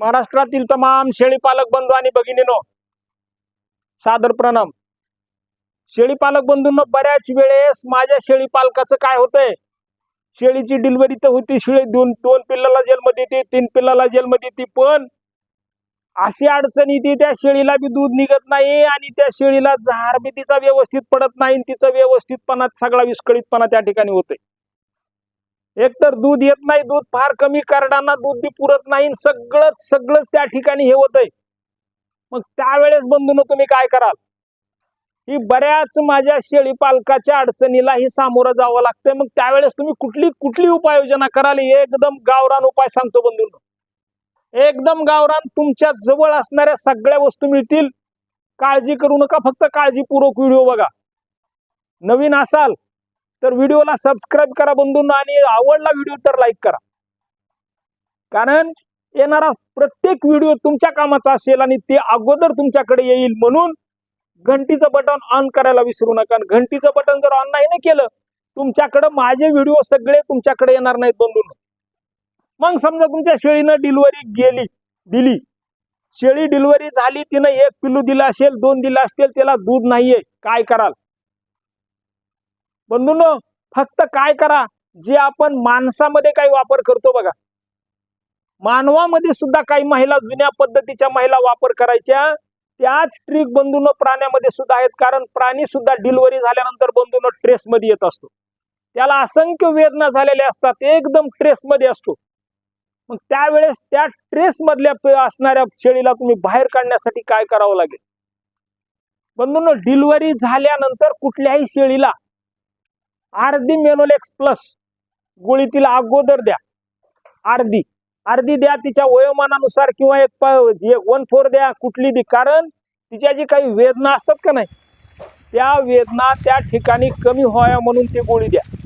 महाराष्ट्रातील तमाम शेळीपालक बंधू आणि भगिनीनो सादर प्रणाम. शेळीपालक बंधूंना बऱ्याच वेळेस माझ्या शेळीपालकाचं काय होतंय? शेळीची डिलिव्हरी तर होती शेळी दोन दोन पिल्लाला जेलमध्ये येते तीन पिल्लाला जेलमध्ये येते पण अशी अडचण येते त्या शेळीला बी दूध निघत नाही आणि त्या शेळीला झार बी तिचा व्यवस्थित पडत नाही तिचा व्यवस्थितपणा सगळा विस्कळीतपणा त्या ठिकाणी होतोय. एकतर दूध येत नाही दूध फार कमी करडांना दूध बी पुरत नाही सगळंच सगळंच त्या ठिकाणी हे होतंय. मग त्यावेळेस बंधून तुम्ही काय कराल? ही बऱ्याच माझ्या शेळी पालकाच्या अडचणीला ही सामोरं जावं लागतंय. मग त्यावेळेस तुम्ही कुठली कुठली उपाययोजना कराल? एकदम गावरान उपाय सांगतो बंधूंनो. एकदम गावरान तुमच्या जवळ असणाऱ्या सगळ्या वस्तू मिळतील. काळजी करू नका फक्त काळजीपूर्वक व्हिडिओ बघा. नवीन असाल तर व्हिडिओला सबस्क्राईब करा बंधूंनो आणि आवडला व्हिडिओ तर लाईक करा. कारण येणारा प्रत्येक व्हिडिओ तुमच्या कामाचा असेल आणि ते अगोदर तुमच्याकडे येईल म्हणून घंटीचं बटन ऑन करायला विसरू नका. कारण घंटीचं बटन जर ऑन नाही ना केलं तुमच्याकडे माझे व्हिडिओ सगळे तुमच्याकडे येणार नाहीत बंधून. मग समजा तुमच्या शेळीनं डिलिव्हरी गेली दिली. शेळी डिलिव्हरी झाली तिनं एक पिल्लू दिला असेल दोन दिला असतील त्याला दूध नाहीये. काय कराल? बंधूंनो फक्त काय करा जे आपण माणसामध्ये काही वापर करतो बघा. मानवामध्ये सुद्धा काही महिला जुन्या पद्धतीच्या महिला वापर करायच्या. त्याच ट्रिक बंधून प्राण्यामध्ये सुद्धा आहेत. कारण प्राणी सुद्धा डिलिव्हरी झाल्यानंतर बंधून ट्रेस मध्ये येत असतो. त्याला असंख्य वेदना झालेल्या असतात. एकदम ट्रेस मध्ये असतो. मग त्यावेळेस त्या ट्रेसमधल्या असणाऱ्या शेळीला तुम्ही बाहेर काढण्यासाठी काय करावं लागेल? बंधून डिलिव्हरी झाल्यानंतर कुठल्याही शेळीला अर्धी मेनोलेक्स प्लस. गोळी तिला अगोदर द्या. अर्धी. अर्धी द्या तिच्या वयोमानानुसार किंवा एक प- एक वन फोर द्या कुठली दी कारण तिच्या जी काही वेदना असतात का नाही त्या वेदना त्या ठिकाणी कमी व्हाव्या म्हणून ती गोळी द्या.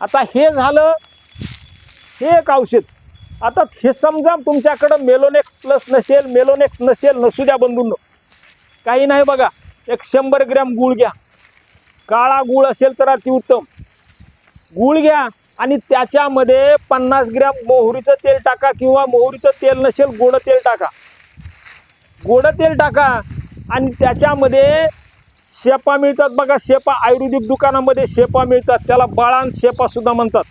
आता हे झालं हे एक औषध. आता हे समजा तुमच्याकडं मेलोनेक्स प्लस नसेल मेलोनेक्स नसेल नसू द्या बंधूंनो. काही नाही बघा. एक शंभर ग्रॅम गुळ घ्या. काळा गुळ असेल तर अतिउत्तम गुळ घ्या आणि त्याच्यामध्ये पन्नास ग्रॅम मोहरीचं तेल टाका किंवा मोहरीचं तेल नसेल गोड तेल टाका. गोड तेल टाका आणि त्याच्यामध्ये शेपा मिळतात बघा. शेपा आयुर्वेदिक दुकानामध्ये शेपा मिळतात. त्याला बाळान शेपासुद्धा म्हणतात.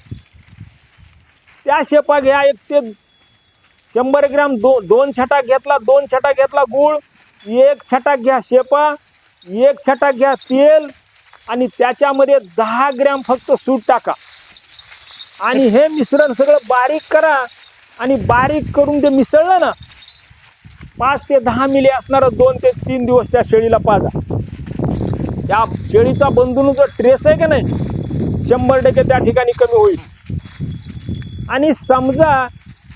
त्या शेपा घ्या. एक ते शंभर ग्रॅम दो दोन छटाक घेतला दोन छटाक घेतला गूळ. एक छटाक घ्या शेपा. एक छटाक घ्या तेल. आणि त्याच्यामध्ये दहा ग्रॅम फक्त सूट टाका. आणि हे मिश्रण सगळं बारीक करा. आणि बारीक करून ते मिसळलं ना पाच ते दहा मिली असणारं दोन ते तीन दिवस त्या शेळीला पाजा. त्या शेळीचा बंधून जो ट्रेस आहे का नाही? शंभर टक्के त्या ठिकाणी कमी होईल. आणि समजा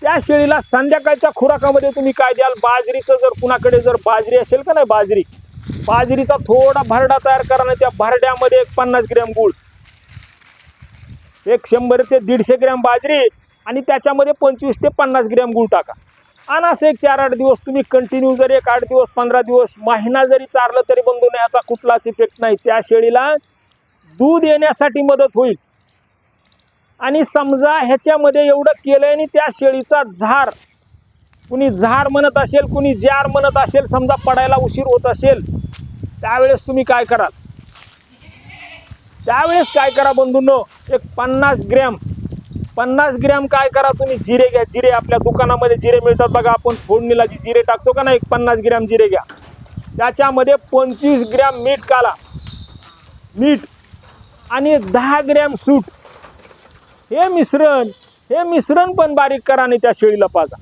त्या शेळीला संध्याकाळच्या खुराकामध्ये तुम्ही काय द्याल? बाजरीचं जर कुणाकडे जर बाजरी असेल का नाही बाजरी? बाजरीचा थोडा भरडा तयार करा ना त्या भरड्यामध्ये एक पन्नास ग्रॅम गुळ. एक शंभर ते दीडशे ग्रॅम बाजरी आणि त्याच्यामध्ये पंचवीस ते पन्नास ग्रॅम गुळ टाका. आणि असं एक चार आठ दिवस तुम्ही कंटिन्यू जर एक आठ दिवस पंधरा दिवस महिना जरी चारलं तरी बंधू याचा कुठलाच इफेक्ट नाही. त्या शेळीला दूध येण्यासाठी मदत होईल. आणि समजा ह्याच्यामध्ये एवढं केलं आणि त्या शेळीचा झार कुणी झार म्हणत असेल कुणी जार म्हणत असेल समजा पडायला उशीर होत असेल त्यावेळेस तुम्ही काय कराल? त्यावेळेस काय करा बंधूंनो? एक पन्नास ग्रॅम पन्नास ग्रॅम काय करा तुम्ही? जिरे घ्या. जिरे आपल्या दुकानामध्ये जिरे मिळतात बघा. आपण फोडणीला जी जिरे टाकतो का नाही? एक पन्नास ग्रॅम जिरे घ्या. त्याच्यामध्ये पंचवीस ग्रॅम मीठ काला मीठ आणि दहा ग्रॅम सूट हे मिश्रण हे मिश्रण पण बारीक करा आणि त्या शेळीला पाजा.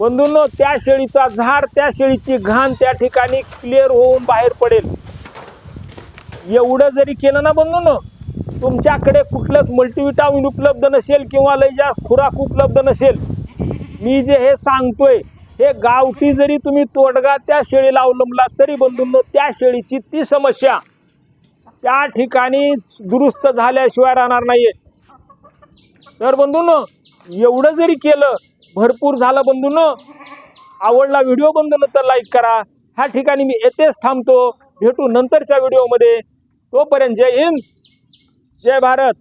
बंधूंनो त्या शेळीचा झार त्या शेळीची घाण त्या ठिकाणी क्लिअर होऊन बाहेर पडेल. एवढं जरी केलं ना बंधूंनो तुमच्याकडे कुठलंच मल्टीविटामिन उपलब्ध नसेल किंवा लय जास्त खुराक उपलब्ध नसेल. मी जे हे सांगतोय हे गावठी जरी तुम्ही तोडगा त्या शेळीला अवलंबला तरी बंधूंनो त्या शेळीची ती समस्या त्या ठिकाणी दुरुस्त झाल्याशिवाय राहणार नाहीये. तर बंधूंनो एवढं जरी केलं भरपूर झालं बंधून. आवडला व्हिडिओ बंधून तर लाईक करा. ह्या ठिकाणी मी येतेच थांबतो. भेटू नंतरच्या व्हिडिओमध्ये तोपर्यंत जय हिंद. जय भारत.